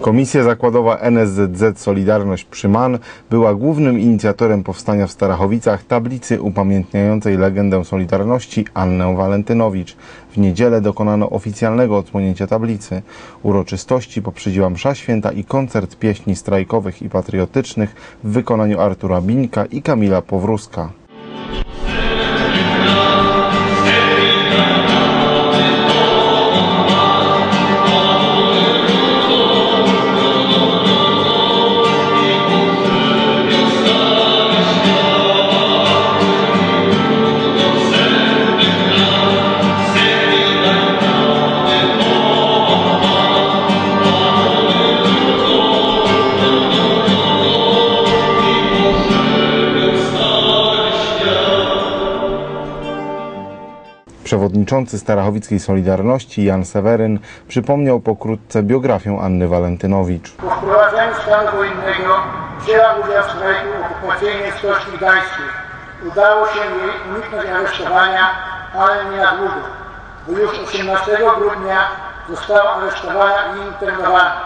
Komisja Zakładowa NSZZ Solidarność przy MAN była głównym inicjatorem powstania w Starachowicach tablicy upamiętniającej legendę Solidarności Annę Walentynowicz. W niedzielę dokonano oficjalnego odsłonięcia tablicy. Uroczystości poprzedziła msza święta i koncert pieśni strajkowych i patriotycznych w wykonaniu Artura Bińka i Kamila Powrózka. Przewodniczący Starachowickiej Solidarności Jan Seweryn przypomniał pokrótce biografię Anny Walentynowicz. Po wprowadzeniu stanu wojennego wzięła udział w strajku okupacyjnej Stoczki Gdańskiej. Udało się jej uniknąć aresztowania, ale nie na długo, bo już 18 grudnia została aresztowana i internowana.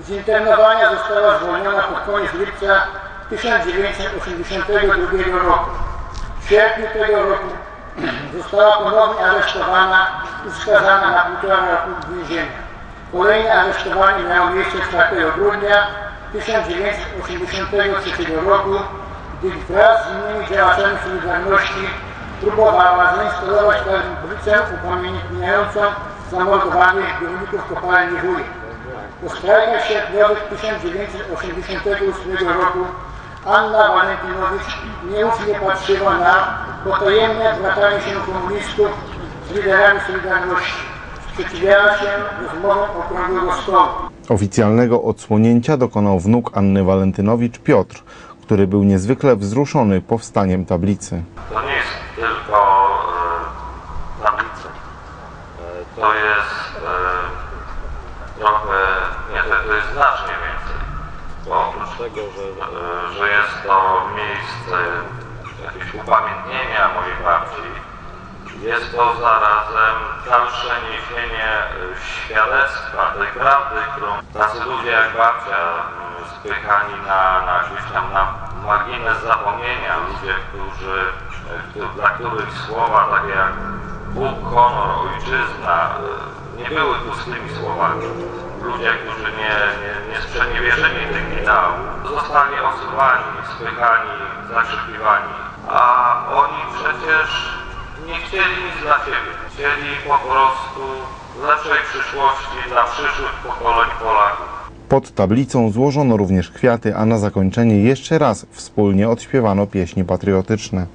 Z internowania została zwolniona pod koniec lipca 1982 roku. W sierpniu tego roku została ponownie aresztowana i skazana na półtora roku więzienia. Kolejne aresztowanie miało miejsce 4 grudnia 1983 roku, gdy wraz z innymi działaczami Solidarności próbowała zainstalować tablicę upamiętniającą zamordowanych górników kopalni Wujek. Po strajkach sierpniowych 1988 roku Anna Walentynowicz nieufnie patrzyła na potajemne bratanie się komunistów z liderami Solidarności. Sprzeciwiała się rozmowom okrągłego stołu. Oficjalnego odsłonięcia dokonał wnuk Anny Walentynowicz Piotr, który był niezwykle wzruszony powstaniem tablicy. To nie jest tylko e, tablica. E, to jest e, trochę, nie, to, to jest znacznie więcej. Bo oprócz tego, że, e, że jest to miejsce jakiegoś upamiętnienia mojej babci, jest to zarazem dalsze niesienie e, świadectwa tej prawdy, którą tacy ludzie jak babcia, m, spychani na, na gdzieś tam na margines zapomnienia, ludzie, którzy, któ- dla których słowa takie jak Bóg, honor, ojczyzna nie były pustymi słowami. Ludzie, którzy nie, nie, nie sprzeniewierzyli tych ideałów, zostali osuwani, spychani, zakrzykiwani. A oni przecież nie chcieli nic dla siebie. Chcieli po prostu lepszej przyszłości dla przyszłych pokoleń Polaków. Pod tablicą złożono również kwiaty, a na zakończenie jeszcze raz wspólnie odśpiewano pieśni patriotyczne.